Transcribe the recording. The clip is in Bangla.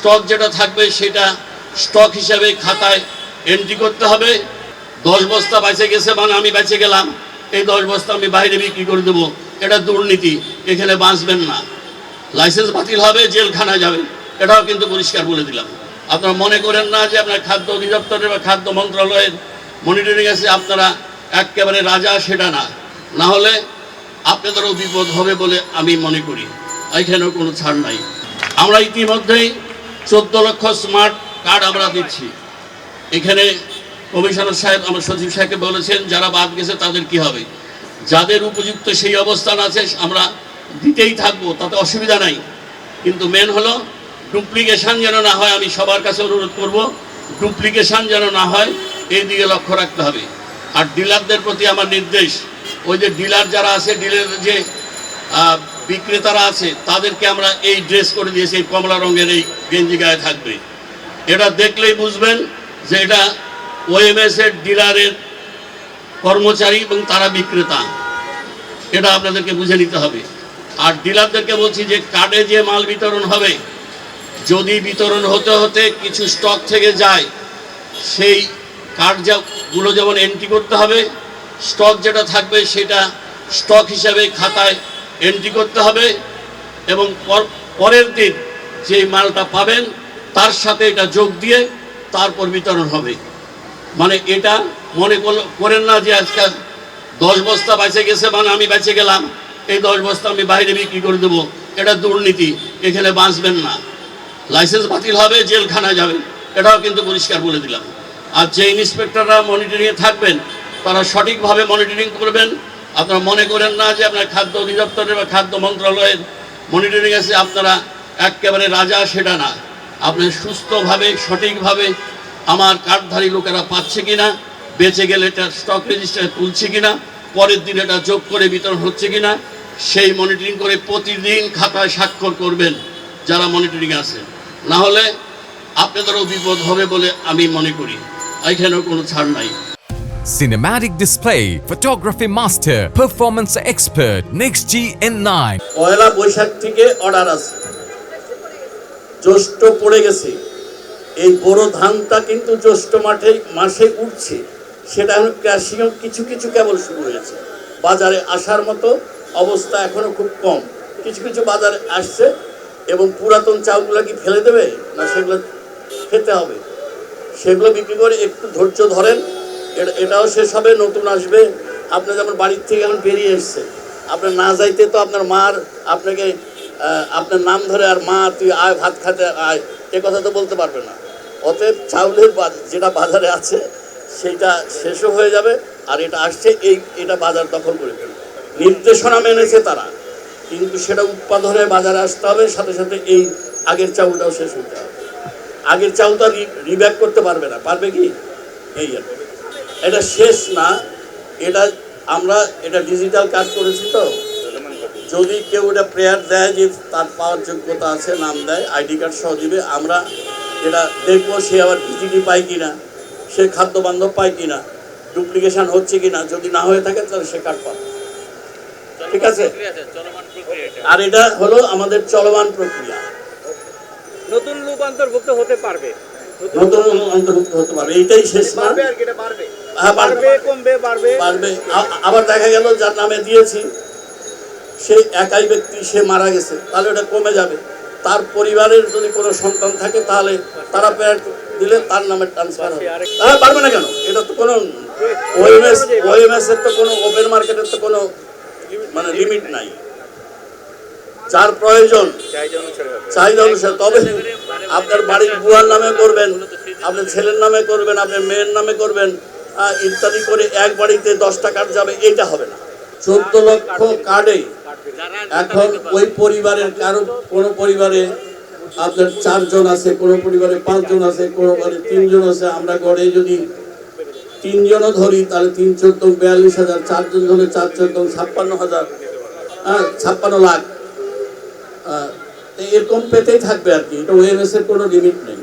স্টক যেটা থাকবে সেটা স্টক হিসাবে খাতায় এন্ট্রি করতে হবে। দশ বস্তা বেঁচে গেছে মানে আমি বেঁচে গেলাম। এই দশ বস্তা আমি বাইরে বিক্রি করে দেবো। এটা দুর্নীতি। এখানে বাঁচবেন না। লাইসেন্স বাতিল হবে জেলখানা যাবে এটাও কিন্তু পরিষ্কার বলে দিলাম। আপনারা মনে করেন না যে আপনার খাদ্য অধিদপ্তরের বা খাদ্য মন্ত্রণালয়ের মনিটরিং আছে আপনারা একেবারে রাজা সেটা না। না হলে আপনাদেরও বিপদ হবে বলে আমি মনে করি। এখানেও কোনো ছাড় নাই। আমরা ইতিমধ্যেই চোদ্দ লক্ষ স্মার্ট কার্ড আমরা দিচ্ছি। এখানে কমিশনার সাহেব, আমার সচিব সাহেবকে বলেছেন, যারা বাদ গেছে তাদের কি হবে? যাদের উপযুক্ত সেই অবস্থান আছে, আমরা দিতেই থাকব, তাতে অসুবিধা নাই। কিন্তু মেন হলো ডুপ্লিকেশন যেন না হয়, আমি সবার কাছে অনুরোধ করব ডুপ্লিকেশন যেন না হয়, এই দিকে লক্ষ্য রাখতে হবে। আর ডিলারদের প্রতি আমার নির্দেশ, ওই যে ডিলার যারা আছে ডিলার যে বিক্রেতারা আছে, তাদেরকে আমরা এই ড্রেস করে দিয়েছি, এই কমলা রঙের এই গেঞ্জি গায়ে থাকবে। এটা দেখলেই বুঝবেন যে এটা ওএমএস এর ডিলারের কর্মচারী এবং তারা বিক্রেতা। এটা আপনাদেরকে বুঝে নিতে হবে। আর ডিলারদেরকে বলছি যে কার্ডে যে মাল বিতরণ হবে, যদি বিতরণ হতে হতে কিছু স্টক থেকে যায়, সেই কার্ডগুলো যেমন এন্ট্রি করতে হবে, স্টক যেটা থাকবে সেটা স্টক হিসাবে খাতায় এন্ট্রি করতে হবে এবং পর- পরের দিন যে মালটা পাবেন, তার সাথে এটা যোগ দিয়ে তারপর বিতরণ হবে। মানে এটা মনে করেন না যে আজকাল দশ বস্তা বেঁচে গেছে মানে আমি বেঁচে গেলাম, এই দশ বস্তা আমি বাইরে বিক্রি করে দেবো। এটা দুর্নীতি, এখানে বাঁচবেন না। লাইসেন্স বাতিল হবে জেলখানা যাবে এটাও কিন্তু পরিষ্কার বলে দিলাম। আর যে ইন্সপেক্টররা মনিটরিংয়ে থাকবেন, তারা সঠিকভাবে মনিটরিং করবেন। আপনারা মনে করেন না যে আপনার খাদ্য অধিদপ্তরের বা খাদ্য মন্ত্রণালয়ের মনিটরিং আছে আপনারা একেবারে রাজা সেটা না। আপনি সুস্থভাবে, সঠিকভাবে আমার কার্ডধারী লোকেরা পাচ্ছে কিনা, বেঁচে গেলে এটা স্টক রেজিস্টারে তুলছে কিনা, পরের দিন এটা যোগ করে বিতরণ হচ্ছে কিনা, সেই মনিটরিং করে প্রতিদিন খাতায় স্বাক্ষর করবেন যারা মনিটরিং আছে না হলে আপনাদেরও বিপদ হবে বলে আমি মনে করি। এখানেও কোনো ছাড় নাই। Cinematic display, photography master, performance expert, Next G N9. পয়লা বৈশাখ থেকে অর্ডার আছে। জ্যৈষ্ঠ পড়ে গেছে। এই বড় ধানটা কিন্তু জ্যৈষ্ঠ মাঠে মাসে উঠছে। সেটা এখন ক্যাশিও কিছু কিছু কেবল শুরু হয়েছে। বাজারে আসার মতো অবস্থা এখনও খুব কম। কিছু কিছু বাজারে আসছে এবং পুরাতন চাউলগুলো কি ফেলে দেবে? না সেগুলো খেতে হবে। সেগুলো বিক্রি করে একটু ধৈর্য ধরেন। এটাও শেষ হবে, নতুন আসবে। আপনি যেমন বাড়ির থেকে এখন বেরিয়ে এসছে আপনার না যাইতে তো আপনার মার আপনাকে আপনার নাম ধরে আর মা, তুই আয়, ভাত খাতে আয়, এ কথা তো বলতে পারবে না। অতএব চাউলের যেটা বাজারে আছে, সেটা শেষও হয়ে যাবে, আর এটা আসছে, এই এটা বাজার দখল করে ফেলবে। নির্দেশনা মেনেছে তারা, কিন্তু সেটা উৎপাদনে বাজারে আসতে হবে, সাথে সাথে এই আগের চাউলটাও শেষ হতে হবে আগের চাউলটা রিব্যাক করতে পারবে না, পারবে কি? এই আর। এটা শেষ না এটা আমরা এটা ডিজিটাল কাজ করেছি তো। যদি কেউ এটা প্রেয়ার দেয় যে তার পাওয়ার যোগ্যতা আছে নাম দেয় আইডি কার্ড সহ দিবে আমরা এটা দেখব সে আবার পিজিডি পায় কি না সে খাদ্য বান্ধব পায় কি না ডুপ্লিকেশন হচ্ছে কি না যদি না হয়ে থাকে তাহলে সে কার্ড পাবে। ঠিক আছে? আর এটা হলো আমাদের চলমান প্রক্রিয়া। নতুন লোক অন্তর্ভুক্ত হতে পারবে। নতুন অন্তর্ভুক্ত হতে পারবে এইটাই শেষ না? হ্যাঁ বাড়বে। আবার দেখা গেল যার নামে দিয়েছি সেই একাই ব্যক্তি সে মারা গেছে। তাহলে ওটা কমে যাবে। তার পরিবারের যদি কোনো সন্তান থাকে তাহলে তারা পেয়ার দিলে তার নামে ট্রান্সফার হবে। হ্যাঁ পারবে না কেন? এটা তো কোনো ওএমএস ওএমএস এর তো কোনো ওপেন মার্কেটের তো কোনো মানে লিমিট নাই। যার প্রয়োজন চাহিদা অনুসারে। তবে আপনার বাড়ির বুয়ার নামে করবেন আপনার ছেলের নামে করবেন আপনার মেয়ের নামে করবেন ইত্যাদি করে এক বাড়িতে দশটা কার্ড যাবে এটা হবে না। চোদ্দ লক্ষ কার্ডে এখন ওই পরিবারের কারও কোনো পরিবারে আপনার চারজন আছে, কোনো পরিবারে পাঁচজন আছে, কোনো বাড়ি তিনজন আছে। আমরা গড়ে যদি তিনজনও ধরি, তাহলে তিন চোদ্দ, বিয়াল্লিশ হাজার, চারজন ধরে চার চোদ্দ, ছাপ্পান্ন হাজার হ্যাঁ ছাপ্পান্ন লাখ। এরকম পেতেই থাকবে আর কি। এটা ওএমএস এর কোনো লিমিট নেই।